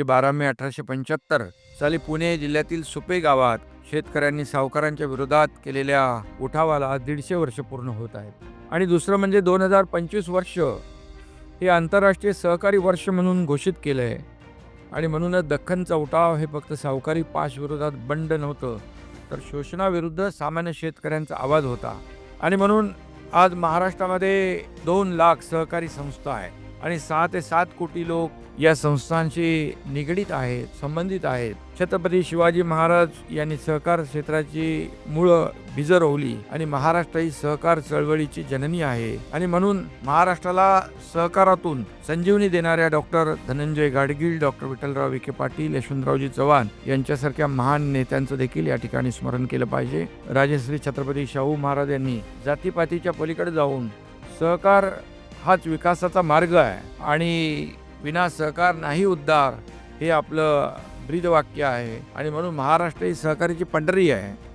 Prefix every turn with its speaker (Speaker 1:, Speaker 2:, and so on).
Speaker 1: जे बारा मे अठराशे पंच्याहत्तर साली पुणे जिल्ह्यातील सुपे गावात शेतकऱ्यांनी सावकारांच्या विरोधात केलेल्या उठावाला दीडशे वर्ष पूर्ण होत आहेत. आणि दुसरं म्हणजे दोन हजार पंचवीस वर्ष हे आंतरराष्ट्रीय सहकारी वर्ष म्हणून घोषित केलं आहे. आणि म्हणूनच दख्खनचा उठाव हे फक्त सावकारी पाशविरोधात बंड नव्हतं तर शोषणाविरुद्ध सामान्य शेतकऱ्यांचा आवाज होता. आणि म्हणून आज महाराष्ट्रामध्ये दोन लाख सहकारी संस्था आहेत. आणि सहा ते सात कोटी लोक या संस्थांशी निगडीत आहेत संबंधित आहेत. छत्रपती शिवाजी महाराज यांनी सहकार क्षेत्राची मुळं बिजरवली आणि महाराष्ट्र ही सहकार चळवळीची जननी आहे. आणि म्हणून महाराष्ट्राला सहकारातून संजीवनी देणाऱ्या डॉक्टर धनंजय गाडगीळ डॉक्टर विठ्ठलराव विखे पाटील यशवंतरावजी चव्हाण यांच्यासारख्या महान नेत्यांचं देखील या ठिकाणी स्मरण केलं पाहिजे. राजश्री छत्रपती शाहू महाराज यांनी जातीपातीच्या पलीकडे जाऊन सहकार हाच विकासाचा मार्ग आहे. आणि विना सहकार नाही उद्धार हे आपलं ब्रीदवाक्य आहे. आणि म्हणून महाराष्ट्र ही सहकारीची पंढरी आहे.